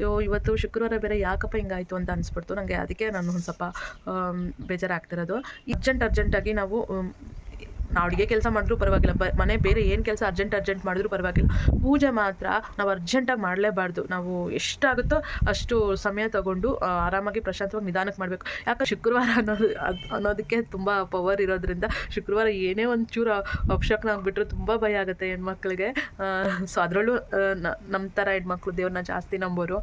ಅಯ್ಯೋ, ಇವತ್ತು ಶುಕ್ರವಾರ ಬೇರೆ ಯಾಕಪ್ಪ ಹಿಂಗಾಯಿತು ಅಂತ ಅನಿಸ್ಬಿಡ್ತು. ನನಗೆ ಅದಕ್ಕೆ ನಾನು ಒಂದು ಸ್ವಲ್ಪ ಬೇಜಾರಾಗ್ತಿರೋದು. ಅರ್ಜೆಂಟ್ ಅರ್ಜೆಂಟಾಗಿ ನಾವು ಅಡುಗೆ ಕೆಲಸ ಮಾಡಿದ್ರು ಪರವಾಗಿಲ್ಲ. ಬ, ಮನೆ ಬೇರೆ ಏನು ಕೆಲಸ ಅರ್ಜೆಂಟ್ ಅರ್ಜೆಂಟ್ ಮಾಡಿದ್ರು ಪರವಾಗಿಲ್ಲ. ಪೂಜೆ ಮಾತ್ರ ನಾವು ಅರ್ಜೆಂಟಾಗಿ ಮಾಡಲೇಬಾರ್ದು. ನಾವು ಎಷ್ಟಾಗುತ್ತೋ ಅಷ್ಟು ಸಮಯ ತಗೊಂಡು ಆರಾಮಾಗಿ ಪ್ರಶಾಂತವಾಗಿ ನಿಧಾನಕ್ಕೆ ಮಾಡಬೇಕು. ಯಾಕೆ ಶುಕ್ರವಾರ ಅನ್ನೋದು ಅನ್ನೋದಕ್ಕೆ ತುಂಬ ಪವರ್ ಇರೋದ್ರಿಂದ ಶುಕ್ರವಾರ ಏನೇ ಒಂದು ಚೂರು ಅಪಶಕ್ನ ಆಗಿಬಿಟ್ರೆ ತುಂಬ ಭಯ ಆಗುತ್ತೆ ಹೆಣ್ಮಕ್ಳಿಗೆ. ಸೊ ಅದರಲ್ಲೂ ನಮ್ಮ ಥರ ಹೆಣ್ಮಕ್ಳು ದೇವ್ರನ್ನ ಜಾಸ್ತಿ ನಂಬೋರು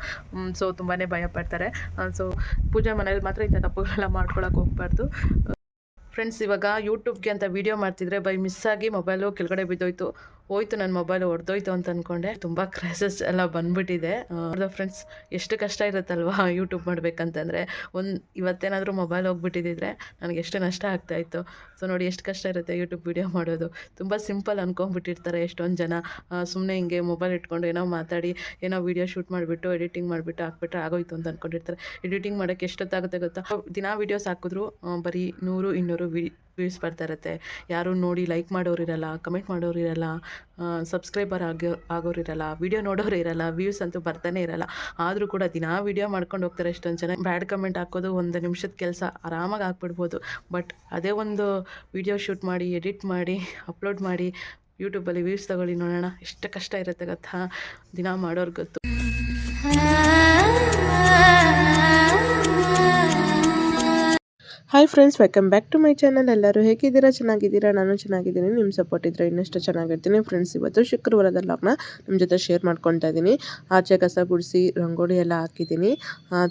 ಸೊ ತುಂಬಾ ಭಯ ಪಡ್ತಾರೆ ಸೊ ಪೂಜೆ ಮನೇಲಿ ಮಾತ್ರ ಇಂಥ ತಪ್ಪುಗಳೆಲ್ಲ ಮಾಡ್ಕೊಳಕ್ಕೆ ಹೋಗ್ಬಾರ್ದು. ಫ್ರೆಂಡ್ಸ್ ಇವಾಗ ಯೂಟ್ಯೂಬ್ಗೆ ಅಂತ ವೀಡಿಯೋ ಮಾಡ್ತಿದ್ರೆ ಬೈ ಮಿಸ್ ಆಗಿ ಮೊಬೈಲು ಕೆಳಗಡೆ ಬಿದ್ದೋಯ್ತು. ಹೋಯ್ತು ನನ್ನ ಮೊಬೈಲ್ ಹೊಡೆದೋಯ್ತು ಅಂತ ಅಂದ್ಕೊಂಡೆ ತುಂಬ ಕ್ರೈಸಸ್ ಎಲ್ಲ ಬಂದ್ಬಿಟ್ಟಿದೆ. ಫ್ರೆಂಡ್ಸ್ ಎಷ್ಟು ಕಷ್ಟ ಇರುತ್ತಲ್ವಾ ಯೂಟ್ಯೂಬ್ ಮಾಡಬೇಕಂತಂದರೆ? ಒಂದು ಇವತ್ತೇನಾದರೂ ಮೊಬೈಲ್ ಹೋಗ್ಬಿಟ್ಟಿದ್ದಿದ್ರೆ ನನಗೆ ಎಷ್ಟು ನಷ್ಟ ಆಗ್ತಾಯಿತ್ತು ಸೊ ನೋಡಿ ಎಷ್ಟು ಕಷ್ಟ ಇರುತ್ತೆ ಯೂಟ್ಯೂಬ್ ವೀಡಿಯೋ ಮಾಡೋದು. ತುಂಬ ಸಿಂಪಲ್ ಅನ್ಕೊಂಡ್ಬಿಟ್ಟಿರ್ತಾರೆ ಎಷ್ಟೊಂದು ಜನ. ಸುಮ್ಮನೆ ಹಿಂಗೆ ಮೊಬೈಲ್ ಇಟ್ಕೊಂಡು ಏನೋ ಮಾತಾಡಿ, ಏನೋ ವೀಡಿಯೋ ಶೂಟ್ ಮಾಡಿಬಿಟ್ಟು ಎಡಿಟಿಂಗ್ ಮಾಡಿಬಿಟ್ಟು ಹಾಕ್ಬಿಟ್ರೆ ಆಗೋಯ್ತು ಅಂತ ಅಂದ್ಕೊಂಡಿರ್ತಾರೆ ಎಡಿಟಿಂಗ್ ಮಾಡೋಕ್ಕೆ ಎಷ್ಟೊತ್ತಾಗುತ್ತೆ ಗೊತ್ತಾ? ದಿನ ವೀಡಿಯೋಸ್ ಹಾಕಿದ್ರು ಬರೀ ನೂರು, ಇನ್ನೂರು ವಿ ವ್ಯೂಸ್ ಬರ್ತಾ ಇರುತ್ತೆ. ಯಾರು ನೋಡಿ ಲೈಕ್ ಮಾಡೋರು ಇರಲ್ಲ ಕಮೆಂಟ್ ಮಾಡೋರು ಇರಲ್ಲ ಸಬ್ಸ್ಕ್ರೈಬರ್ ಆಗೋ ಆಗೋರು ಇರಲ್ಲ ವೀಡಿಯೋ ನೋಡೋರು ಇರಲ್ಲ ವ್ಯೂಸ್ ಅಂತೂ ಬರ್ತಾನೆ ಇರಲ್ಲ. ಆದರೂ ಕೂಡ ದಿನಾ ವೀಡಿಯೋ ಮಾಡ್ಕೊಂಡು ಹೋಗ್ತಾರೆ ಎಷ್ಟೊಂದು ಜನ. ಬ್ಯಾಡ್ ಕಮೆಂಟ್ ಹಾಕೋದು ಒಂದು ನಿಮಿಷದ ಕೆಲಸ ಆರಾಮಾಗಿ ಹಾಕ್ಬಿಡ್ಬೋದು ಬಟ್ ಅದೇ ಒಂದು ವೀಡಿಯೋ ಶೂಟ್ ಮಾಡಿ ಎಡಿಟ್ ಮಾಡಿ ಅಪ್ಲೋಡ್ ಮಾಡಿ ಯೂಟ್ಯೂಬಲ್ಲಿ ವ್ಯೂಸ್ ತಗೊಳ್ಳಿ ನೋಡೋಣ. ಎಷ್ಟು ಕಷ್ಟ ಇರುತ್ತೆ ಗೊತ್ತಾ? ದಿನ ಮಾಡೋರು ಗೊತ್ತು. Hi friends welcome back to my channel ಎಲ್ಲರೂ ಹೇಗಿದ್ದೀರಾ? ಚೆನ್ನಾಗಿದ್ದೀರಾ? ನಾನು ಚೆನ್ನಾಗಿದ್ದೀನಿ. ನಿಮ್ಮ ಸಪೋರ್ಟ್ ಇದ್ದರೆ ಇನ್ನಷ್ಟು ಚೆನ್ನಾಗಿರ್ತೀನಿ. ಫ್ರೆಂಡ್ಸ್ ಇವತ್ತು ಶುಕ್ರವಾರದ ಲಾಗ್ನ ನಿಮ್ಮ ಜೊತೆ ಶೇರ್ ಮಾಡ್ಕೊತಾ ಇದ್ದೀನಿ. ಆಚೆ ಕಸ ಗುಡಿಸಿ ರಂಗೋಲಿ ಎಲ್ಲ ಹಾಕಿದ್ದೀನಿ.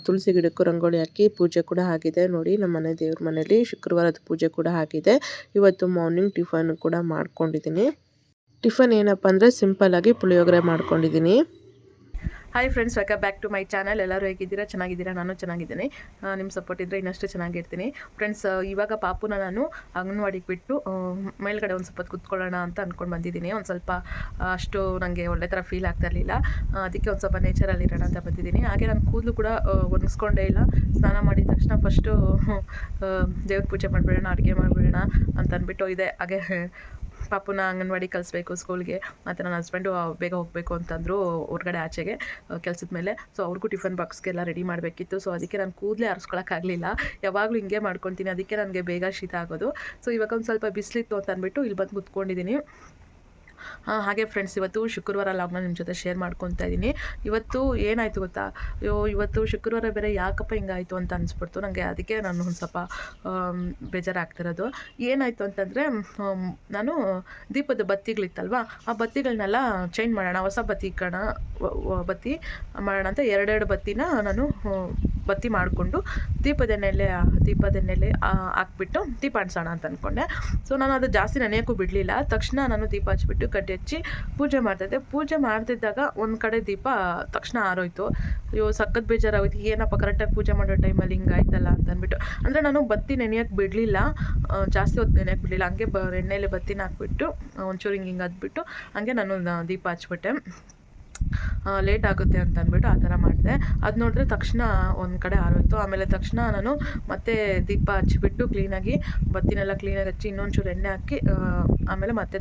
ತುಳಸಿ ಗಿಡಕ್ಕೂ ರಂಗೋಲಿ ಹಾಕಿ ಪೂಜೆ ಕೂಡ ಆಗಿದೆ. ನೋಡಿ, ನಮ್ಮ ಮನೆ ದೇವ್ರ ಮನೇಲಿ ಶುಕ್ರವಾರದ ಪೂಜೆ ಕೂಡ ಆಗಿದೆ. ಇವತ್ತು ಮಾರ್ನಿಂಗ್ ಟಿಫನ್ ಕೂಡ ಮಾಡ್ಕೊಂಡಿದ್ದೀನಿ. ಟಿಫನ್ ಏನಪ್ಪ ಅಂದರೆ ಸಿಂಪಲ್ಲಾಗಿ ಪುಳಿಯೋಗರೆ ಮಾಡ್ಕೊಂಡಿದ್ದೀನಿ. Hi friends welcome back to my channel ಎಲ್ಲರೂ ಹೇಗಿದ್ದೀರಾ? ಚೆನ್ನಾಗಿದ್ದೀರಾ? ನಾನು ಚೆನ್ನಾಗಿದ್ದೀನಿ. ನಿಮ್ಮ ಸಪೋರ್ಟ್ ಇದ್ದರೆ ಇನ್ನಷ್ಟು ಚೆನ್ನಾಗಿರ್ತೀನಿ ಫ್ರೆಂಡ್ಸ್ ಇವಾಗ ಪಾಪುನ ನಾನು ಅಂಗನವಾಡಿಗೆ ಬಿಟ್ಟು ಮೇಲ್ಗಡೆ ಒಂದು ಸ್ವಲ್ಪ ಕುತ್ಕೊಳ್ಳೋಣ ಅಂತ ಅಂದ್ಕೊಂಡು ಬಂದಿದ್ದೀನಿ. ಒಂದು ಸ್ವಲ್ಪ ಅಷ್ಟು ನನಗೆ ಒಳ್ಳೆ ಥರ ಫೀಲ್ ಆಗ್ತಾ ಇರಲಿಲ್ಲ. ಅದಕ್ಕೆ ಒಂದು ಸ್ವಲ್ಪ ನೇಚರಲ್ಲಿ ಇರೋಣ ಅಂತ ಬಂದಿದ್ದೀನಿ. ಹಾಗೆ ನಾನು ಕೂದಲು ಕೂಡ ಒಣಗಿಸ್ಕೊಂಡೇ ಇಲ್ಲ. ಸ್ನಾನ ಮಾಡಿದ ತಕ್ಷಣ ಫಸ್ಟು ದೇವ್ರ ಪೂಜೆ ಮಾಡಿಬಿಡೋಣ, ಅಡುಗೆ ಮಾಡಿಬಿಡೋಣ ಅಂತ ಅಂದ್ಬಿಟ್ಟು ಇದೆ. ಹಾಗೆ ಪಾಪುನ ಅಂಗನವಾಡಿ ಕಳಿಸ್ಬೇಕು ಸ್ಕೂಲ್ಗೆ ಮತ್ತು ನನ್ನ ಹಸ್ಬೆಂಡು ಬೇಗ ಹೋಗಬೇಕು ಅಂತಂದರು ಹೊರಗಡೆ ಆಚೆಗೆ ಕೆಲಸದ ಮೇಲೆ. ಸೊ ಅವ್ರಿಗೂ ಟಿಫನ್ ಬಾಕ್ಸ್ಗೆಲ್ಲ ರೆಡಿ ಮಾಡಬೇಕಿತ್ತು. ಸೊ ಅದಕ್ಕೆ ನಾನು ಕೂದಲೇ ಆರಿಸ್ಕೊಳಕ್ಕಾಗಲಿಲ್ಲ ಯಾವಾಗಲೂ ಹಿಂಗೆ ಮಾಡ್ಕೊತೀನಿ. ಅದಕ್ಕೆ ನನಗೆ ಬೇಗ ಶೀತ ಆಗೋದು. ಸೊ ಇವಾಗ ಒಂದು ಸ್ವಲ್ಪ ಬಿಸಿಲಿತ್ತು ಅಂತ ಅಂದ್ಬಿಟ್ಟು ಇಲ್ಲಿ ಬಂದು ಕುತ್ಕೊಂಡಿದ್ದೀನಿ ಹಾಗೆ ಫ್ರೆಂಡ್ಸ್ ಇವತ್ತು ಶುಕ್ರವಾರ ಲಾಗ್ನ ನಿಮ್ಮ ಜೊತೆ ಶೇರ್ ಮಾಡ್ಕೊತಾ ಇದ್ದೀನಿ. ಇವತ್ತು ಏನಾಯಿತು ಗೊತ್ತಾ? ಅಯ್ಯೋ, ಇವತ್ತು ಶುಕ್ರವಾರ ಬೇರೆ ಯಾಕಪ್ಪ ಹಿಂಗಾಯಿತು ಅಂತ ಅನಿಸ್ಬಿಡ್ತು. ನನಗೆ ಅದಕ್ಕೆ ನಾನು ಒಂದು ಸ್ವಲ್ಪ ಬೇಜಾರಾಗ್ತಿರೋದು. ಏನಾಯಿತು ಅಂತಂದರೆ ನಾನು ದೀಪದ ಬತ್ತಿಗಳಿತ್ತಲ್ವ? ಆ ಬತ್ತಿಗಳನ್ನೆಲ್ಲ ಚೇಂಜ್ ಮಾಡೋಣ, ಹೊಸ ಬತ್ತಿ ಕಣ ಬತ್ತಿ ಮಾಡೋಣ ಅಂತ ಎರಡೆರಡು ಬತ್ತಿನ ನಾನು ಬತ್ತಿ ಮಾಡಿಕೊಂಡು ದೀಪದೆಣ್ಣೆಲೆ ದೀಪದೆಣ್ಣೆಲೆ ಎಣ್ಣೆಲೆ ಹಾಕ್ಬಿಟ್ಟು ದೀಪ ಹಣ್ಸೋಣ ಅಂತ ಅಂದ್ಕೊಂಡೆ ಸೊ, ನಾನು ಅದು ಜಾಸ್ತಿ ನೆನೆಯೋಕ್ಕೂ ಬಿಡಲಿಲ್ಲ. ತಕ್ಷಣ ನಾನು ದೀಪ ಹಚ್ಬಿಟ್ಟು ಕಡ್ಡಿ ಹಚ್ಚಿ ಪೂಜೆ ಮಾಡ್ತಿದ್ದೆ. ಪೂಜೆ ಮಾಡ್ತಿದ್ದಾಗ ಒಂದು ಕಡೆ ದೀಪ ತಕ್ಷಣ ಆರೋಯ್ತು ಅಯ್ಯೋ, ಸಖತ್ ಬೇಜಾರಾಗೋಯ್ತು. ಏನಪ್ಪ ಕರೆಕ್ಟಾಗಿ ಪೂಜೆ ಮಾಡೋ ಟೈಮಲ್ಲಿ ಹಿಂಗಾಯ್ತಲ್ಲ ಅಂತ ಅಂದ್ಬಿಟ್ಟು. ಅಂದರೆ ನಾನು ಬತ್ತಿ ನೆನೆಯೋಕ್ಕೆ ಬಿಡಲಿಲ್ಲ. ಜಾಸ್ತಿ ಹೊತ್ತು ನೆನೆಯೋಕ್ಕೆ ಬಿಡಲಿಲ್ಲ. ಹಂಗೆ ಬ ಎಣ್ಣೆಯಲ್ಲಿ ಬತ್ತಿನ ಹಾಕ್ಬಿಟ್ಟು ಒಂಚೂರು ಹಿಂಗೆ ಹಿಂಗೆ ಹಂಗೆ ನಾನು ದೀಪ ಹಚ್ಬಿಟ್ಟೆ. ಲೇಟ್ ಆಗುತ್ತೆ ಅಂತ ಅಂದ್ಬಿಟ್ಟು ಆ ಥರ ಮಾಡಿದೆ. ಅದು ನೋಡಿದ್ರೆ ತಕ್ಷಣ ಒಂದು ಕಡೆ ಆರೋಯ್ತು ಆಮೇಲೆ ತಕ್ಷಣ ನಾನು ಮತ್ತೆ ದೀಪ ಹಚ್ಚಿಬಿಟ್ಟು ಕ್ಲೀನಾಗಿ ಬತ್ತಿನೆಲ್ಲ ಕ್ಲೀನಾಗಿ ಹಚ್ಚಿ ಇನ್ನೊಂಚೂರು ಎಣ್ಣೆ ಹಾಕಿ ಆಮೇಲೆ ಮತ್ತೆ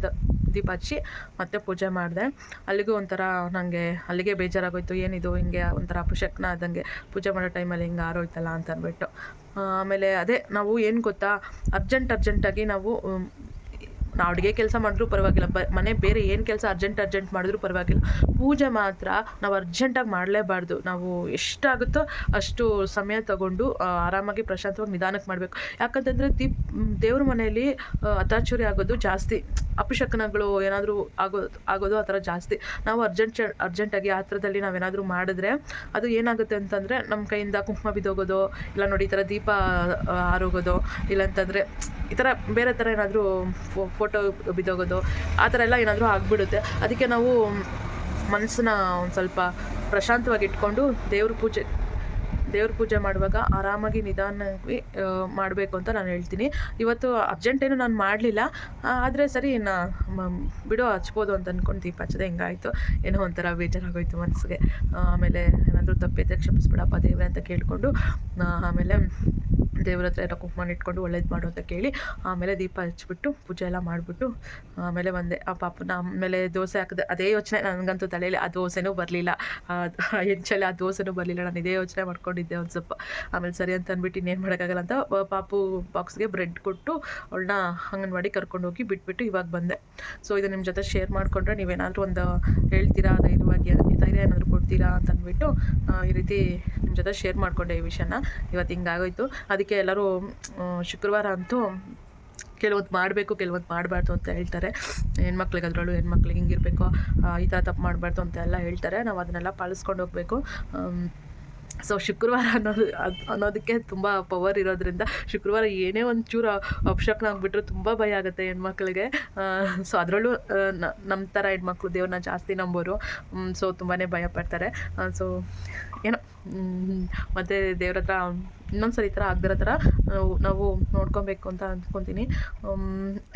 ದೀಪ ಹಚ್ಚಿ ಮತ್ತೆ ಪೂಜೆ ಮಾಡಿದೆ. ಅಲ್ಲಿಗೂ ಒಂಥರ ನನಗೆ ಅಲ್ಲಿಗೆ ಬೇಜಾರಾಗೋಯ್ತು. ಏನಿದು? ಹಿಂಗೆ ಒಂಥರ ಅಪಶಕ್ನ ಆದಂಗೆ ಪೂಜೆ ಮಾಡೋ ಟೈಮಲ್ಲಿ ಹಿಂಗೆ ಆರೋಯ್ತಲ್ಲ ಅಂತ ಅಂದ್ಬಿಟ್ಟು ಆಮೇಲೆ ಅದೇ ನಾವು ಏನು ಗೊತ್ತಾ? ಅರ್ಜೆಂಟ್ ಅರ್ಜೆಂಟಾಗಿ ನಾವು ನಾವು ಅಡುಗೆ ಕೆಲಸ ಮಾಡಿದ್ರೂ ಪರವಾಗಿಲ್ಲ. ಬ, ಮನೆ ಬೇರೆ ಏನು ಕೆಲಸ ಅರ್ಜೆಂಟ್ ಅರ್ಜೆಂಟ್ ಮಾಡಿದ್ರೂ ಪರವಾಗಿಲ್ಲ. ಪೂಜೆ ಮಾತ್ರ ನಾವು ಅರ್ಜೆಂಟಾಗಿ ಮಾಡಲೇಬಾರ್ದು. ನಾವು ಎಷ್ಟಾಗುತ್ತೋ ಅಷ್ಟು ಸಮಯ ತಗೊಂಡು ಆರಾಮಾಗಿ ಪ್ರಶಾಂತವಾಗಿ ನಿಧಾನಕ್ಕೆ ಮಾಡಬೇಕು. ಯಾಕಂತಂದರೆ ದೀಪ್ ದೇವ್ರ ಮನೆಯಲ್ಲಿ ಅತಾಚುರಿ ಆಗೋದು ಜಾಸ್ತಿ. ಅಪಶಕನಗಳು ಏನಾದರೂ ಆಗೋದು ಆಗೋದು ಆ ಥರ ಜಾಸ್ತಿ. ನಾವು ಅರ್ಜೆಂಟ್ ಅರ್ಜೆಂಟಾಗಿ ಆ ಥರದಲ್ಲಿ ನಾವೇನಾದರೂ ಮಾಡಿದ್ರೆ ಅದು ಏನಾಗುತ್ತೆ ಅಂತಂದರೆ ನಮ್ಮ ಕೈಯಿಂದ ಕುಂಕುಮ ಬಿದ್ದೋಗೋದು, ಇಲ್ಲ ನೋಡಿ ಈ ಥರ ದೀಪ ಆರೋಗೋದು ಇಲ್ಲಾಂತಂದರೆ ಈ ಥರ ಬೇರೆ ಥರ ಏನಾದರೂ ಫೋಟೋ ಬಿದ್ದೋಗೋದು, ಆ ಥರ ಎಲ್ಲ ಏನಾದರೂ ಆಗಿಬಿಡುತ್ತೆ. ಅದಕ್ಕೆ ನಾವು ಮನಸ್ಸನ್ನ ಒಂದು ಸ್ವಲ್ಪ ಪ್ರಶಾಂತವಾಗಿ ಇಟ್ಕೊಂಡು ದೇವ್ರ ಪೂಜೆ ದೇವ್ರ ಪೂಜೆ ಮಾಡುವಾಗ ಆರಾಮಾಗಿ ನಿಧಾನವಾಗಿ ಮಾಡಬೇಕು ಅಂತ ನಾನು ಹೇಳ್ತೀನಿ. ಇವತ್ತು ಅರ್ಜೆಂಟ್ ಏನು ನಾನು ಮಾಡಲಿಲ್ಲ. ಆದರೆ ಸರಿ, ನಾ ಬಿಡೋ, ಹಚ್ಬೋದು ಅಂತ ಅಂದ್ಕೊಂಡು ದೀಪ ಹಚ್ಚದೆ, ಹಿಂಗಾಯಿತು. ಏನೋ ಒಂಥರ ಬೇಜಾರಾಗೋಯ್ತು ಮನಸ್ಸಿಗೆ. ಆಮೇಲೆ ಏನಾದರೂ ತಪ್ಪಿದ್ರೆ ಕ್ಷಮಿಸ್ಬಿಡಪ್ಪ ದೇವ್ರೆ ಅಂತ ಕೇಳಿಕೊಂಡು ಆಮೇಲೆ ದೇವ್ರ ಹತ್ರ ಎಲ್ಲ ಕುಂಕುಮ ಇಟ್ಕೊಂಡು ಒಳ್ಳೇದು ಮಾಡು ಅಂತ ಕೇಳಿ ಆಮೇಲೆ ದೀಪ ಹಚ್ಚಿಬಿಟ್ಟು ಪೂಜೆ ಎಲ್ಲ ಮಾಡಿಬಿಟ್ಟು ಆಮೇಲೆ ಬಂದೆ. ಆ ಪಾಪನ ಆಮೇಲೆ ದೋಸೆ ಹಾಕಿದೆ, ಅದೇ ಯೋಚನೆ ನನಗಂತೂ ತಲೆಯಲ್ಲಿ ಆ ದೋಸೆನೂ ಬರಲಿಲ್ಲ. ಹೆಂಚಲ್ಲಿ ಆ ದೋಸೆನೂ ಬರಲಿಲ್ಲ, ನಾನು ಇದೇ ಯೋಚನೆ ಮಾಡ್ಕೊಂಡಿದ್ದೆ ಒಂದು ಸ್ವಲ್ಪ. ಆಮೇಲೆ ಸರಿ ಅಂತ ಅಂದ್ಬಿಟ್ಟು ಇನ್ನೇನು ಮಾಡೋಕ್ಕಾಗಲ್ಲ ಅಂತ ಪಾಪು ಬಾಕ್ಸ್ಗೆ ಬ್ರೆಡ್ ಕೊಟ್ಟು ಅವಳನ್ನ ಅಂಗನವಾಡಿ ಕರ್ಕೊಂಡು ಹೋಗಿ ಬಿಟ್ಬಿಟ್ಟು ಇವಾಗ ಬಂದೆ. ಸೊ ಇದು ನಿಮ್ಮ ಜೊತೆ ಶೇರ್ ಮಾಡಿಕೊಂಡ್ರೆ ನೀವೇನಾದರೂ ಒಂದು ಹೇಳ್ತೀರಾ, ಧೈರ್ಯವಾಗಿ ಧೈರ್ಯ ಏನಾದರೂ ಕೊಡ್ತೀರಾ ಅಂತ ಅಂದ್ಬಿಟ್ಟು ಈ ರೀತಿ ಜೊತೆ ಶೇರ್ ಮಾಡಿಕೊಂಡೆ ಈ ವಿಷಯನ. ಇವತ್ತು ಹಿಂಗಾಗೋಯ್ತು. ಅದಕ್ಕೆ ಎಲ್ಲರೂ ಶುಕ್ರವಾರ ಅಂತೂ ಕೆಲವೊಂದು ಮಾಡಬೇಕು ಕೆಲವೊಂದು ಮಾಡಬಾರ್ದು ಅಂತ ಹೇಳ್ತಾರೆ. ಹೆಣ್ಮಕ್ಳಿಗೆ ಅದರಲ್ಲೂ ಹೆಣ್ಮಕ್ಳಿಗೆ ಹಿಂಗಿರಬೇಕು. ಈ ಥರ ತಪ್ಪು ಮಾಡಬಾರ್ದು ಅಂತ ಎಲ್ಲ ಹೇಳ್ತಾರೆ. ನಾವು ಅದನ್ನೆಲ್ಲ ಪಾಲಿಸ್ಕೊಂಡು ಹೋಗಬೇಕು. ಸೊ ಶುಕ್ರವಾರ ಅನ್ನೋದು, ಅದು ಅನ್ನೋದಕ್ಕೆ ತುಂಬ ಪವರ್ ಇರೋದ್ರಿಂದ ಶುಕ್ರವಾರ ಏನೇ ಒಂದು ಚೂರು ಅಪ್ಶಕ್ನ ಆಗಿಬಿಟ್ರೆ ತುಂಬ ಭಯ ಆಗುತ್ತೆ ಹೆಣ್ಮಕ್ಳಿಗೆ. ಸೊ ಅದರಲ್ಲೂ ನಮ್ಮ ಥರ ಹೆಣ್ಮಕ್ಳು ದೇವ್ರನ್ನ ಜಾಸ್ತಿ ನಂಬೋರು. ಸೊ ತುಂಬಾ ಭಯ ಪಡ್ತಾರೆ. ಸೊ ಏನೋ ಮತ್ತು ದೇವ್ರ ಹತ್ರ ಇನ್ನೊಂದು ಸರಿ ಈ ಥರ ಆಗದಿರೋ ಥರ ನಾವು ನೋಡ್ಕೊಬೇಕು ಅಂತ ಅಂದ್ಕೊತೀನಿ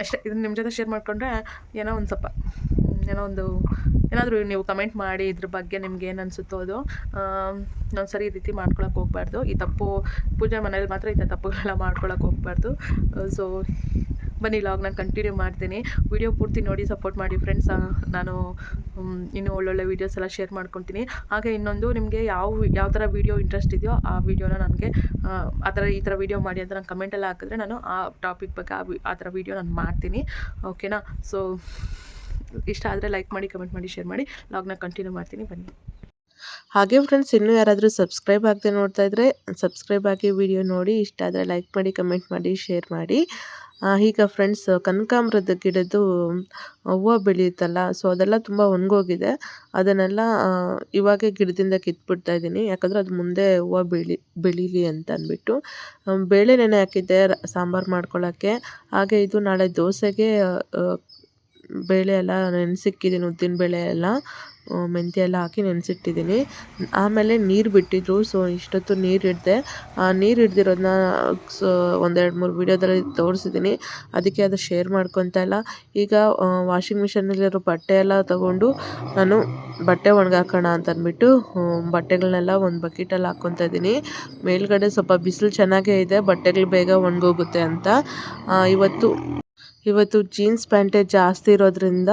ಅಷ್ಟೇ ಇದನ್ನ ನಿಮ್ಮ ಜೊತೆ ಶೇರ್ ಮಾಡಿಕೊಂಡ್ರೆ ಏನೋ ಒಂದು ಸ್ವಲ್ಪ ಏನೋ ಒಂದು ಏನಾದರೂ ನೀವು ಕಮೆಂಟ್ ಮಾಡಿ ಇದ್ರ ಬಗ್ಗೆ ನಿಮ್ಗೆ ಏನು ಅನಿಸುತ್ತೋ ಅದು ನಾನು ಸರಿ ಈ ರೀತಿ ಮಾಡ್ಕೊಳಕ್ಕೆ ಹೋಗ್ಬಾರ್ದು. ಈ ತಪ್ಪು ಪೂಜೆ ಮನೇಲಿ ಮಾತ್ರ ಥರ ತಪ್ಪುಗಳೆಲ್ಲ ಮಾಡ್ಕೊಳಕ್ಕೆ ಹೋಗ್ಬಾರ್ದು. ಸೊ ಬನ್ನಿ ಲಾಗ್ನ ಕಂಟಿನ್ಯೂ ಮಾಡ್ತೀನಿ. ವಿಡಿಯೋ ಪೂರ್ತಿ ನೋಡಿ ಸಪೋರ್ಟ್ ಮಾಡಿ ಫ್ರೆಂಡ್ಸ್ ನಾನು ಇನ್ನೂ ಒಳ್ಳೊಳ್ಳೆ ವೀಡಿಯೋಸ್ ಎಲ್ಲ ಶೇರ್ ಮಾಡ್ಕೊತೀನಿ. ಹಾಗೆ ಇನ್ನೊಂದು ನಿಮಗೆ ಯಾವ ಯಾವ ಥರ ವೀಡಿಯೋ ಇಂಟ್ರೆಸ್ಟ್ ಇದೆಯೋ ಆ ವಿಡಿಯೋನ ನನಗೆ, ಆ ಥರ ಈ ಥರ ವೀಡಿಯೋ ಮಾಡಿ ಅಂತ ನಾನು ಕಮೆಂಟೆಲ್ಲ ಹಾಕಿದ್ರೆ ನಾನು ಆ ಟಾಪಿಕ್ ಬಗ್ಗೆ ಆ ಥರ ವೀಡಿಯೋ ನಾನು ಮಾಡ್ತೀನಿ. ಓಕೆನಾ ಸೊ ಇಷ್ಟ ಆದರೆ ಲೈಕ್ ಮಾಡಿ ಕಮೆಂಟ್ ಮಾಡಿ ಶೇರ್ ಮಾಡಿ. ಲಾಗ್ನ ಕಂಟಿನ್ಯೂ ಮಾಡ್ತೀನಿ. ಬನ್ನಿ. ಹಾಗೆ ಫ್ರೆಂಡ್ಸ್ ಇನ್ನೂ ಯಾರಾದರೂ ಸಬ್ಸ್ಕ್ರೈಬ್ ಆಗದೆ ನೋಡ್ತಾ ಇದ್ದರೆ ಸಬ್ಸ್ಕ್ರೈಬ್ ಆಗಿ ವಿಡಿಯೋ ನೋಡಿ. ಇಷ್ಟ ಆದರೆ ಲೈಕ್ ಮಾಡಿ ಕಮೆಂಟ್ ಮಾಡಿ ಶೇರ್ ಮಾಡಿ. ಈಗ ಫ್ರೆಂಡ್ಸ್ ಕನಕಾಂಬ್ರದ ಗಿಡದ್ದು ಹೂವು ಬೆಳೆಯುತ್ತಲ್ಲ ಸೊ ಅದೆಲ್ಲ ತುಂಬ ಒಣಗೋಗಿದೆ. ಅದನ್ನೆಲ್ಲ ಇವಾಗೆ ಗಿಡದಿಂದ ಕಿತ್ಬಿಡ್ತಾ ಇದ್ದೀನಿ. ಯಾಕಂದರೆ ಅದು ಮುಂದೆ ಹೂವು ಬೆಳಿ, ಬೆಳೀಲಿ ಅಂತ ಅಂದ್ಬಿಟ್ಟು. ಬೇಳೆ ನೆನೆ ಹಾಕಿದ್ದೆ ಸಾಂಬಾರು ಮಾಡ್ಕೊಳ್ಳೋಕ್ಕೆ ಹಾಗೆ ಇದು ನಾಳೆ ದೋಸೆಗೆ ಬೇಳೆ ಎಲ್ಲ ನೆನೆಸಿಕ್ಕಿದ್ದೀನಿ, ಉದ್ದಿನ ಬೇಳೆ ಎಲ್ಲ ಮೆಂತ್ಯ ಎಲ್ಲ ಹಾಕಿ ನೆನೆಸಿಟ್ಟಿದ್ದೀನಿ. ಆಮೇಲೆ ನೀರು ಬಿಟ್ಟಿದ್ದರು ಸೊ ಇಷ್ಟೊತ್ತು ನೀರು ಹಿಡ್ದೆ, ಆ, ನೀರು ಹಿಡ್ದಿರೋದನ್ನ, ಸೊ, ಒಂದೆರಡು ಮೂರು ವೀಡಿಯೋದಲ್ಲಿ ತೋರಿಸಿದ್ದೀನಿ. ಅದಕ್ಕೆ ಅದು ಶೇರ್ ಮಾಡ್ಕೊತಾ ಇಲ್ಲ. ಈಗ ವಾಷಿಂಗ್ ಮಿಷನಲ್ಲಿರೋ ಬಟ್ಟೆ ಎಲ್ಲ ತಗೊಂಡು ನಾನು ಬಟ್ಟೆ ಒಣಗಾಕೋಣ ಅಂತ ಅಂದ್ಬಿಟ್ಟು ಬಟ್ಟೆಗಳನ್ನೆಲ್ಲ ಒಂದು ಬಕೆಟಲ್ಲಿ ಹಾಕ್ಕೊತಾ ಇದ್ದೀನಿ. ಮೇಲ್ಗಡೆ ಸ್ವಲ್ಪ ಬಿಸಿಲು ಚೆನ್ನಾಗೇ ಇದೆ, ಬಟ್ಟೆಗಳು ಬೇಗ ಒಣಗೋಗುತ್ತೆ ಅಂತ. ಇವತ್ತು ಇವತ್ತು ಜೀನ್ಸ್ ಪ್ಯಾಂಟೇ ಜಾಸ್ತಿ ಇರೋದ್ರಿಂದ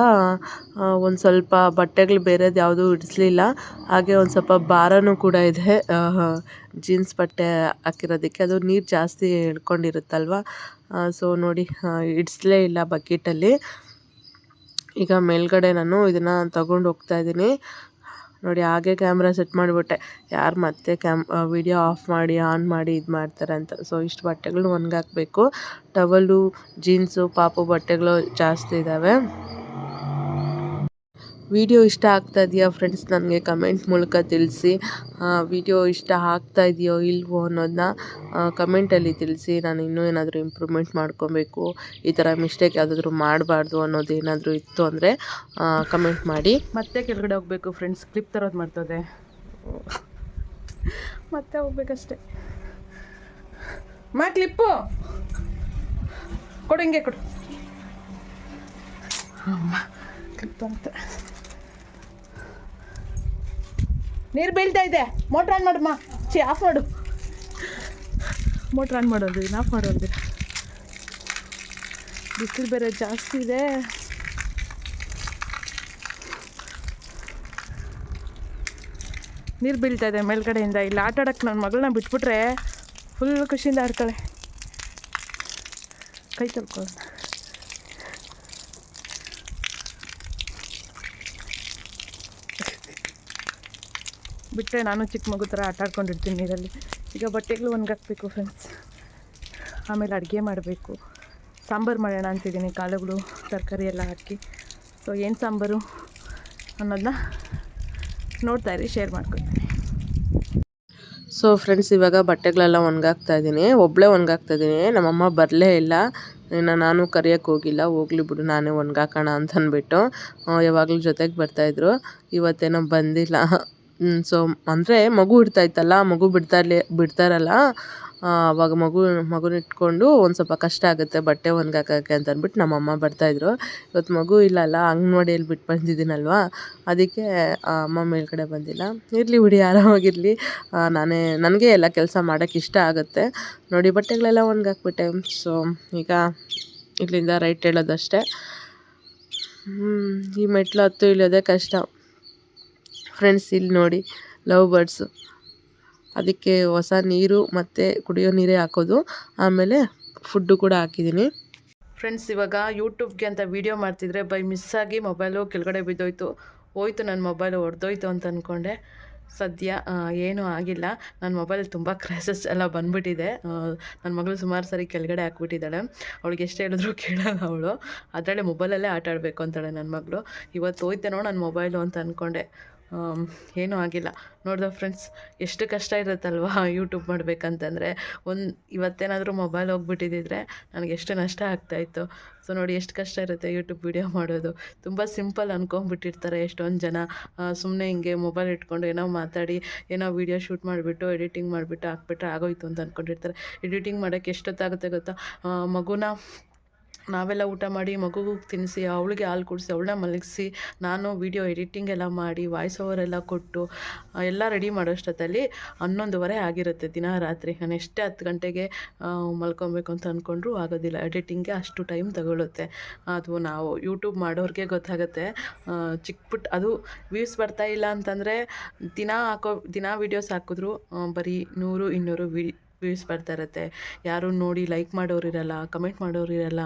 ಒಂದು ಸ್ವಲ್ಪ ಬಟ್ಟೆಗಳು ಬೇರೆದು ಯಾವುದೂ ಇಡಿಸ್ಲಿಲ್ಲ. ಹಾಗೆ ಒಂದು ಸ್ವಲ್ಪ ಭಾರನೂ ಕೂಡ ಇದೆ. ಜೀನ್ಸ್ ಬಟ್ಟೆ ಹಾಕಿರೋದಕ್ಕೆ. ಅದು ನೀರು ಜಾಸ್ತಿ ಹಿಡ್ಕೊಂಡಿರುತ್ತಲ್ವ? ಸೊ ನೋಡಿ ಇಡಿಸ್ಲೇ ಇಲ್ಲ ಬಕೆಟಲ್ಲಿ. ಈಗ ಮೇಲ್ಗಡೆ ನಾನು ಇದನ್ನು ತಗೊಂಡು ಹೋಗ್ತಾ ಇದ್ದೀನಿ. ನೋಡಿ ಹಾಗೆ ಕ್ಯಾಮ್ರಾ ಸೆಟ್ ಮಾಡಿಬಿಟ್ಟೆ. ಯಾರು ಮತ್ತೆ ಕ್ಯಾಮ್ ವಿಡಿಯೋ ಆಫ್ ಮಾಡಿ ಆನ್ ಮಾಡಿ ಇದು ಮಾಡ್ತಾರೆ ಅಂತ. ಸೊ ಇಷ್ಟು ಬಟ್ಟೆಗಳು ಒಣಗಾಕಬೇಕು. ಟವಲು ಜೀನ್ಸು ಪಾಪು ಬಟ್ಟೆಗಳು ಜಾಸ್ತಿ ಇದ್ದಾವೆ ವಿಡಿಯೋ ಇಷ್ಟ ಆಗ್ತಾ ಇದೆಯಾ ಫ್ರೆಂಡ್ಸ್ ನನಗೆ ಕಮೆಂಟ್ ಮೂಲಕ ತಿಳಿಸಿ. ವಿಡಿಯೋ ಇಷ್ಟ ಆಗ್ತಾ ಇದೆಯೋ ಇಲ್ವೋ ಅನ್ನೋದನ್ನ ಕಮೆಂಟಲ್ಲಿ ತಿಳಿಸಿ. ನಾನು ಇನ್ನೂ ಏನಾದರೂ ಇಂಪ್ರೂವ್ಮೆಂಟ್ ಮಾಡ್ಕೊಬೇಕು ಈ ಥರ ಮಿಸ್ಟೇಕ್ ಯಾವುದಾದ್ರೂ ಮಾಡಬಾರ್ದು ಅನ್ನೋದು ಏನಾದರೂ ಇತ್ತು ಅಂದರೆ ಕಮೆಂಟ್ ಮಾಡಿ. ಮತ್ತೆ ಕೆಳಗಡೆ ಹೋಗಬೇಕು ಫ್ರೆಂಡ್ಸ್ ಕ್ಲಿಪ್ ತರೋದು ಮಾಡ್ತದೆ ಮತ್ತೆ ಹೋಗ್ಬೇಕಷ್ಟೆ. ಮಾ ಕ್ಲಿಪ್ಪು ಕೊಡು ಹಿಂಗೆ ಕೊಡು. ಅಮ್ಮ ಕ್ಲಿಪ್ ಅಂತ ನೀರು ಬೀಳ್ತಾ ಇದೆ. ಮೋಟ್ರ್ ಆನ್ ಮಾಡಮ್ಮ ಚಿ ಆಫ್ ಮಾಡು. ಮೋಟ್ರ್ ಆನ್ ಮಾಡೋದು ಆಫ್ ಮಾಡೋದು. ಬಿಸಿಲು ಬೇರೆ ಜಾಸ್ತಿ ಇದೆ. ನೀರು ಬೀಳ್ತಾ ಇದೆ ಮೇಲ್ಗಡೆಯಿಂದ. ಇಲ್ಲಿ ಆಟ ಆಡೋಕ್ಕೆ ನನ್ನ ಮಗಳನ್ನ ಬಿಟ್ಬಿಟ್ರೆ ಫುಲ್ ಖುಷಿಯಿಂದ ಆಡ್ತಾಳೆ. ಕೈ ತೊಳ್ಕೊಳ್ಳೋಣ ಬಿಟ್ಟರೆ ನಾನು ಚಿಕ್ಕ ಮಗು ಥರ ಆಟ ಆಡ್ಕೊಂಡಿರ್ತೀನಿ ನೀರಲ್ಲಿ. ಈಗ ಬಟ್ಟೆಗಳು ಒಣಗಾಕ್ಬೇಕು ಫ್ರೆಂಡ್ಸ್ ಆಮೇಲೆ ಅಡುಗೆ ಮಾಡಬೇಕು. ಸಾಂಬಾರು ಮಾಡೋಣ ಅಂತಿದ್ದೀನಿ, ಕಾಳುಗಳು, ತರಕಾರಿ ಎಲ್ಲ ಹಾಕಿ. ಸೊ ಏನು ಸಾಂಬಾರು ಅನ್ನೋದನ್ನ ನೋಡ್ತಾ ಇರಿ ಶೇರ್ ಮಾಡ್ಕೊತೀನಿ. ಸೊ ಫ್ರೆಂಡ್ಸ್ ಇವಾಗ ಬಟ್ಟೆಗಳೆಲ್ಲ ಒಣಗಾಕ್ತಾ ಇದ್ದೀನಿ. ಒಬ್ಬಳೇ ಒಣಗಾಕ್ತಾ ಇದ್ದೀನಿ. ನಮ್ಮಮ್ಮ ಬರಲೇ ಇಲ್ಲ. ಇನ್ನು ನಾನು ಕರಿಯೋಕ್ಕೆ ಹೋಗಿಲ್ಲ. ಹೋಗ್ಲಿ ಬಿಡು, ನಾನೇ ಒಣಗಾಕೋಣ ಅಂತ ಅಂದ್ಬಿಟ್ಟು ಯಾವಾಗಲೂ ಜೊತೆಗೆ ಬರ್ತಾಯಿದ್ರು ಇವತ್ತೇನೋ ಬಂದಿಲ್ಲ. ಸೊ ಅಂದರೆ ಮಗು ಇಡ್ತಾ ಇತ್ತಲ್ಲ ಮಗು ಬಿಡ್ತಾ ಇರ್ಲಿ, ಬಿಡ್ತಾರಲ್ಲ ಅವಾಗ ಮಗು, ಮಗುನ ಇಟ್ಕೊಂಡು ಒಂದು ಸ್ವಲ್ಪ ಕಷ್ಟ ಆಗುತ್ತೆ, ಬಟ್ಟೆ ಒಣಗಾಕೋಕ್ಕೆ ಅಂತ ಅಂದ್ಬಿಟ್ಟು ನಮ್ಮಮ್ಮ ಬರ್ತಾಯಿದ್ರು ಇವತ್ತು ಮಗು ಇಲ್ಲಲ್ಲ ಅಂಗನವಾಡಿಯಲ್ಲಿ ಬಿಟ್ಟು ಬಂದಿದ್ದೀನಲ್ವಾ, ಅದಕ್ಕೆ ಅಮ್ಮ ಮೇಲ್ಗಡೆ ಬಂದಿಲ್ಲ. ಇರಲಿ ಬಿಡಿ, ಆರಾಮಾಗಿರಲಿ. ನಾನೇ, ನನಗೆ ಎಲ್ಲ ಕೆಲಸ ಮಾಡೋಕ್ಕೆ ಇಷ್ಟ ಆಗುತ್ತೆ. ನೋಡಿ, ಬಟ್ಟೆಗಳೆಲ್ಲ ಒಣಗಾಕ್ಬಿಟ್ಟೆ. ಸೊ ಈಗ ಇಲ್ಲಿಂದ ರೈಟ್ ಹೇಳೋದಷ್ಟೇ. ಈ ಮೆಟ್ಲು ಹತ್ತು ಇಳಿಯೋದೇ ಕಷ್ಟ. ಫ್ರೆಂಡ್ಸ್ ಇಲ್ಲಿ ನೋಡಿ ಲವ್ ಬರ್ಡ್ಸು ಅದಕ್ಕೆ ಹೊಸ ನೀರು ಮತ್ತು ಕುಡಿಯೋ ನೀರೇ ಹಾಕೋದು. ಆಮೇಲೆ ಫುಡ್ಡು ಕೂಡ ಹಾಕಿದ್ದೀನಿ. ಫ್ರೆಂಡ್ಸ್ ಇವಾಗ ಯೂಟ್ಯೂಬ್ಗೆ ಅಂತ ವೀಡಿಯೋ ಮಾಡ್ತಿದ್ರೆ ಬೈ ಮಿಸ್ಸಾಗಿ ಮೊಬೈಲು ಕೆಳಗಡೆ ಬಿದ್ದೋಯ್ತು. ಹೋಯ್ತು ನನ್ನ ಮೊಬೈಲು ಹೊಡೆದೋಯ್ತು ಅಂತ ಅಂದ್ಕೊಂಡೆ ಸದ್ಯ ಏನೂ ಆಗಿಲ್ಲ. ನನ್ನ ಮೊಬೈಲ್ ತುಂಬ ಕ್ರೈಸಸ್ ಎಲ್ಲ ಬಂದುಬಿಟ್ಟಿದೆ. ನನ್ನ ಮಗಳು ಸುಮಾರು ಸರಿ ಕೆಳಗಡೆ ಹಾಕ್ಬಿಟ್ಟಿದ್ದಾಳೆ. ಅವಳಿಗೆ ಎಷ್ಟು ಹೇಳಿದ್ರು ಕೇಳೋಲ್ಲ ಅವಳು. ಅದರಲ್ಲೇ ಮೊಬೈಲಲ್ಲೇ ಆಟ ಆಡಬೇಕು ಅಂತಾಳೆ ನನ್ನ ಮಗಳು. ಇವತ್ತು ಹೋಯ್ತೇನೋ ನನ್ನ ಮೊಬೈಲು ಅಂತ ಅಂದ್ಕೊಂಡೆ ಏನೂ ಆಗಿಲ್ಲ. ನೋಡ್ದೆ ಫ್ರೆಂಡ್ಸ್ ಎಷ್ಟು ಕಷ್ಟ ಇರುತ್ತಲ್ವಾ ಯೂಟ್ಯೂಬ್ ಮಾಡಬೇಕಂತಂದರೆ? ಒಂದು ಇವತ್ತೇನಾದರೂ ಮೊಬೈಲ್ ಹೋಗ್ಬಿಟ್ಟಿದ್ದಿದ್ರೆ ನನಗೆ ಎಷ್ಟು ನಷ್ಟ ಆಗ್ತಾಯಿತ್ತು. ಸೊ ನೋಡಿ, ಎಷ್ಟು ಕಷ್ಟ ಇರುತ್ತೆ ಯೂಟ್ಯೂಬ್ ವಿಡಿಯೋ ಮಾಡೋದು. ತುಂಬ ಸಿಂಪಲ್ ಅಂದ್ಕೊಂಬಿಟ್ಟಿರ್ತಾರೆ ಎಷ್ಟೊಂದು ಜನ. ಸುಮ್ಮನೆ ಹಿಂಗೆ ಮೊಬೈಲ್ ಇಟ್ಕೊಂಡು ಏನೋ ಮಾತಾಡಿ, ಏನೋ ವೀಡಿಯೋ ಶೂಟ್ ಮಾಡಿಬಿಟ್ಟು ಎಡಿಟಿಂಗ್ ಮಾಡಿಬಿಟ್ಟು ಹಾಕ್ಬಿಟ್ರೆ ಆಗೋಯ್ತು ಅಂತ ಅಂದ್ಕೊಂಡಿರ್ತಾರೆ ಎಡಿಟಿಂಗ್ ಮಾಡೋಕ್ಕೆ ಎಷ್ಟೊತ್ತಾಗುತ್ತೆ ಗೊತ್ತಾ? ಮಗುನ ನಾವೆಲ್ಲ ಊಟ ಮಾಡಿ ಮಗುಗೂ ತಿನ್ನಿಸಿ ಅವಳಿಗೆ ಹಾಲು ಕುಡಿಸಿ ಅವಳನ್ನ ಮಲಗಿಸಿ, ನಾನು ವೀಡಿಯೋ ಎಡಿಟಿಂಗ್ ಎಲ್ಲ ಮಾಡಿ ವಾಯ್ಸ್ ಓವರ್ ಎಲ್ಲ ಕೊಟ್ಟು ಎಲ್ಲ ರೆಡಿ ಮಾಡೋಷ್ಟೊತ್ತಲ್ಲಿ ಹನ್ನೊಂದುವರೆ ಆಗಿರುತ್ತೆ ದಿನ ರಾತ್ರಿ. ನಾನು ಎಷ್ಟೇ ಹತ್ತು ಗಂಟೆಗೆ ಮಲ್ಕೊಬೇಕು ಅಂತ ಅಂದ್ಕೊಂಡ್ರು ಆಗೋದಿಲ್ಲ. ಎಡಿಟಿಂಗ್ಗೆ ಅಷ್ಟು ಟೈಮ್ ತಗೊಳುತ್ತೆ. ಅದು ನಾವು ಯೂಟ್ಯೂಬ್ ಮಾಡೋರಿಗೆ ಗೊತ್ತಾಗುತ್ತೆ. ಚಿಕ್ಕ ಪುಟ್ಟ ಅದು ವ್ಯೂಸ್ ಬರ್ತಾ ಇಲ್ಲ ಅಂತಂದರೆ ದಿನ ಹಾಕೋ, ದಿನ ವೀಡಿಯೋಸ್ ಹಾಕಿದ್ರು ಬರೀ ನೂರು, ಇನ್ನೂರು ವಿ ವ್ಯೂಸ್ ಬರ್ತಾ ಇರುತ್ತೆ. ಯಾರು ನೋಡಿ ಲೈಕ್ ಮಾಡೋರು ಇರಲ್ಲ ಕಮೆಂಟ್ ಮಾಡೋರು ಇರಲ್ಲ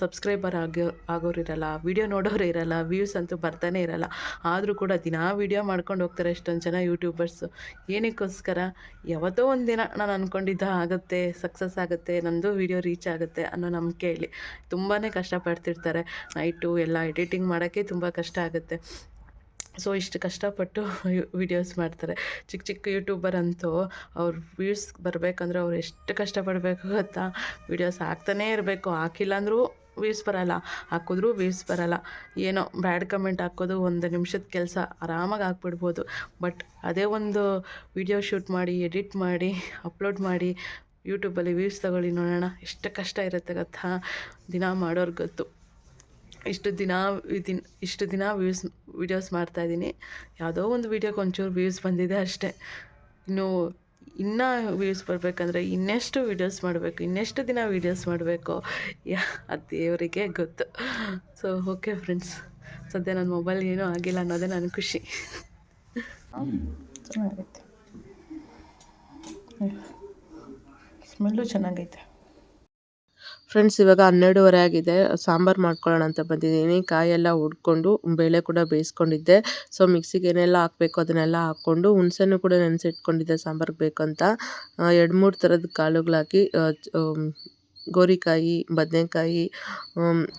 ಸಬ್ಸ್ಕ್ರೈಬರ್ ಆಗೋ ಆಗೋರು ಇರಲ್ಲ ವಿಡಿಯೋ ನೋಡೋರು ಇರಲ್ಲ ವ್ಯೂಸ್ ಅಂತೂ ಬರ್ತಾನೆ ಇರಲ್ಲ. ಆದರೂ ಕೂಡ ದಿನಾ ವೀಡಿಯೋ ಮಾಡ್ಕೊಂಡು ಹೋಗ್ತಾರೆ ಎಷ್ಟೊಂದು ಜನ ಯೂಟ್ಯೂಬರ್ಸು ಏನಕ್ಕೋಸ್ಕರ ಯಾವತ್ತೋ ಒಂದು ದಿನ ನಾನು ಅಂದ್ಕೊಂಡಿದ್ದ ಆಗುತ್ತೆ ಸಕ್ಸಸ್ ಆಗುತ್ತೆ, ನಂದು ವೀಡಿಯೋ ರೀಚ್ ಆಗುತ್ತೆ ಅನ್ನೋ ನಂಬಿಕೆಯಲ್ಲಿ ತುಂಬಾ ಕಷ್ಟಪಡ್ತಿರ್ತಾರೆ. ನೈಟು ಎಲ್ಲ ಎಡಿಟಿಂಗ್ ಮಾಡೋಕ್ಕೆ ತುಂಬ ಕಷ್ಟ ಆಗುತ್ತೆ. ಸೊ ಇಷ್ಟು ಕಷ್ಟಪಟ್ಟು ವೀಡಿಯೋಸ್ ಮಾಡ್ತಾರೆ. ಚಿಕ್ಕ ಚಿಕ್ಕ ಯೂಟ್ಯೂಬರ್ ಅಂತೂ ಅವ್ರ ವ್ಯೂಸ್ ಬರಬೇಕಂದ್ರೆ ಅವ್ರು ಎಷ್ಟು ಕಷ್ಟಪಡಬೇಕು ಗೊತ್ತಾ? ವೀಡಿಯೋಸ್ ಹಾಕ್ತಾನೇ ಇರಬೇಕು. ಹಾಕಿಲ್ಲ ಅಂದರೂ ವ್ಯೂಸ್ ಬರಲ್ಲ. ಹಾಕಿದ್ರೂ ವ್ಯೂಸ್ ಬರಲ್ಲ. ಏನೋ ಬ್ಯಾಡ್ ಕಮೆಂಟ್ ಹಾಕೋದು ಒಂದು ನಿಮಿಷದ ಕೆಲಸ ಆರಾಮಾಗಿ ಹಾಕ್ಬಿಡ್ಬೋದು. ಬಟ್ ಅದೇ ಒಂದು ವಿಡಿಯೋ ಶೂಟ್ ಮಾಡಿ ಎಡಿಟ್ ಮಾಡಿ ಅಪ್ಲೋಡ್ ಮಾಡಿ ಯೂಟ್ಯೂಬಲ್ಲಿ ವ್ಯೂಸ್ ತಗೊಳ್ಳಿ ನೋಡೋಣ. ಎಷ್ಟು ಕಷ್ಟ ಇರುತ್ತೆ ಗೊತ್ತಾ? ದಿನ ಮಾಡೋರ್ಗೆ ಗೊತ್ತು. ಇಷ್ಟು ದಿನ ದಿನ ಇಷ್ಟು ದಿನ ವ್ಯೂಸ್ ವೀಡಿಯೋಸ್ ಮಾಡ್ತಾಯಿದ್ದೀನಿ ಯಾವುದೋ ಒಂದು ವೀಡಿಯೋಗೆ ಒಂಚೂರು ವ್ಯೂಸ್ ಬಂದಿದೆ ಅಷ್ಟೇ. ಇನ್ನು ಇನ್ನೂ ವ್ಯೂಸ್ ಬರಬೇಕಂದ್ರೆ ಇನ್ನೆಷ್ಟು ವೀಡಿಯೋಸ್ ಮಾಡಬೇಕು, ಇನ್ನೆಷ್ಟು ದಿನ ವೀಡಿಯೋಸ್ ಮಾಡಬೇಕು? ಯಾ ಅದು ದೇವರಿಗೆ ಗೊತ್ತು. ಸೊ ಓಕೆ ಫ್ರೆಂಡ್ಸ್ ಸದ್ಯ ನನ್ನ ಮೊಬೈಲ್ ಏನೂ ಆಗಿಲ್ಲ ಅನ್ನೋದೇ ನನ್ನ ಖುಷಿ. ಸ್ಮೆಲ್ಲು ಚೆನ್ನಾಗೈತೆ. ಫ್ರೆಂಡ್ಸ್ ಇವಾಗ ಹನ್ನೆರಡುವರೆ ಆಗಿದೆ. ಸಾಂಬಾರು ಮಾಡ್ಕೊಳ್ಳೋಣ ಅಂತ ಬಂದಿದ್ದೀನಿ. ಕಾಯೆಲ್ಲ ಹುಡ್ಕೊಂಡು ಬೇಳೆ ಕೂಡ ಬೇಯಿಸ್ಕೊಂಡಿದ್ದೆ. ಸೊ ಮಿಕ್ಸಿಗೆ ಏನೆಲ್ಲ ಹಾಕಬೇಕು ಅದನ್ನೆಲ್ಲ ಹಾಕ್ಕೊಂಡು ಹುಣಸೆನೂ ಕೂಡ ನೆನೆಸಿಟ್ಕೊಂಡಿದ್ದೆ ಸಾಂಬಾರ್ಗೆ ಬೇಕಂತ. ಎರಡು ಮೂರು ಥರದ ಕಾಳುಗಳು ಹಾಕಿ ಆ, ಚ- ಆಮ್, ಗೋರಿಕಾಯಿ ಬದನೆಕಾಯಿ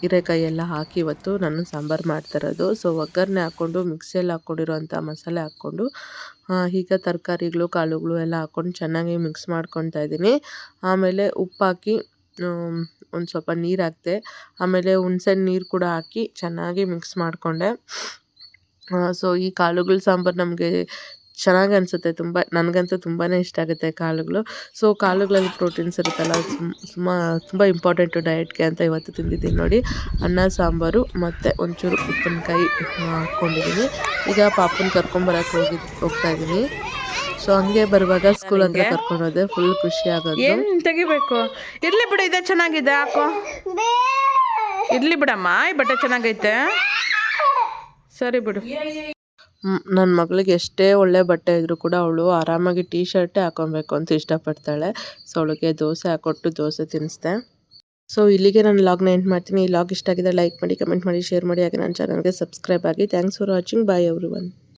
ಹೀರೆಕಾಯಿ ಎಲ್ಲ ಹಾಕಿ ಇವತ್ತು ನಾನು ಸಾಂಬಾರು ಮಾಡ್ತಾ ಇರೋದು. ಸೊ ಒಗ್ಗರಣೆ ಹಾಕ್ಕೊಂಡು ಮಿಕ್ಸಿಯಲ್ಲಿ ಹಾಕ್ಕೊಂಡಿರೋಂಥ ಮಸಾಲೆ ಹಾಕ್ಕೊಂಡು ಈಗ ತರಕಾರಿಗಳು ಕಾಳುಗಳು ಎಲ್ಲ ಹಾಕ್ಕೊಂಡು ಚೆನ್ನಾಗಿ ಮಿಕ್ಸ್ ಮಾಡ್ಕೊತಾ ಇದ್ದೀನಿ. ಆಮೇಲೆ ಉಪ್ಪು ಹಾಕಿ ಒಂದು ಸ್ವಲ್ಪ ನೀರು ಹಾಕಿದೆ, ಆಮೇಲೆ ಹುಣ್ಸೆ ನೀರು ಕೂಡ ಹಾಕಿ ಚೆನ್ನಾಗಿ ಮಿಕ್ಸ್ ಮಾಡಿಕೊಂಡೆ. ಸೊ ಈ ಕಾಳುಗಳ ಸಾಂಬಾರು ನಮಗೆ ಚೆನ್ನಾಗಿ ಅನಿಸುತ್ತೆ ತುಂಬ, ನನಗಂತೂ ತುಂಬಾ ಇಷ್ಟ ಆಗುತ್ತೆ ಕಾಳುಗಳು. ಸೊ ಕಾಳುಗಳಲ್ಲಿ ಪ್ರೋಟೀನ್ಸ್ ಇರುತ್ತಲ್ಲ ಸುಮ್ಮ ತುಂಬ ಇಂಪಾರ್ಟೆಂಟು ಡಯಟ್ಗೆ ಅಂತ ಇವತ್ತು ತಿಂದಿದ್ದೀನಿ ನೋಡಿ. ಅನ್ನ, ಸಾಂಬಾರು ಮತ್ತು ಒಂಚೂರು ಉಪ್ಪಿನಕಾಯಿ ಹಾಕ್ಕೊಂಡಿದ್ದೀನಿ ಈಗ ಪಾಪನ ಕರ್ಕೊಂಬರಕ್ಕೆ ಹೋಗಿ ಹೋಗ್ತಾ ಇದ್ದೀನಿ ಸೊ ಹಂಗೆ ಬರುವಾಗ ಸ್ಕೂಲ್ ಅಂತ ಕರ್ಕೊಂಡು ಹೋದೆ ಫುಲ್ ಖುಷಿ ಆಗೋದು. ಏನು ತೆಗಿಬೇಕು? ಇರ್ಲಿ ಬಿಡು ಇದೆ ಚೆನ್ನಾಗಿದೆ ಹಾಕೋ. ಇರ್ಲಿ ಬಿಡಮ್ಮ ಈ ಬಟ್ಟೆ ಚೆನ್ನಾಗೈತೆ. ಸರಿ ಬಿಡು. ನನ್ನ ಮಗಳಿಗೆ ಎಷ್ಟೇ ಒಳ್ಳೆ ಬಟ್ಟೆ ಇದ್ದರೂ ಕೂಡ ಅವಳು ಆರಾಮಾಗಿ ಟೀ ಶರ್ಟೇ ಹಾಕೊಬೇಕು ಅಂತ ಇಷ್ಟಪಡ್ತಾಳೆ. ಸೊ ಅವಳಿಗೆ ದೋಸೆ ಹಾಕೊಟ್ಟು ದೋಸೆ ತಿನ್ನಿಸ್ದೆ. ಸೊ ಇಲ್ಲಿಗೆ ನಾನು ಲಾಗ್ನ ಎಂಟ್ ಮಾಡ್ತೀನಿ. ಈ ಲಾಗ್ ಇಷ್ಟ ಆಗಿದೆ ಲೈಕ್ ಮಾಡಿ ಕಮೆಂಟ್ ಮಾಡಿ ಶೇರ್ ಮಾಡಿ. ಹಾಗೆ ನನ್ನ ಚಾನಲ್ಗೆ ಸಬ್ಸ್ಕ್ರೈಬ್ ಆಗಿ. Thanks for watching bye everyone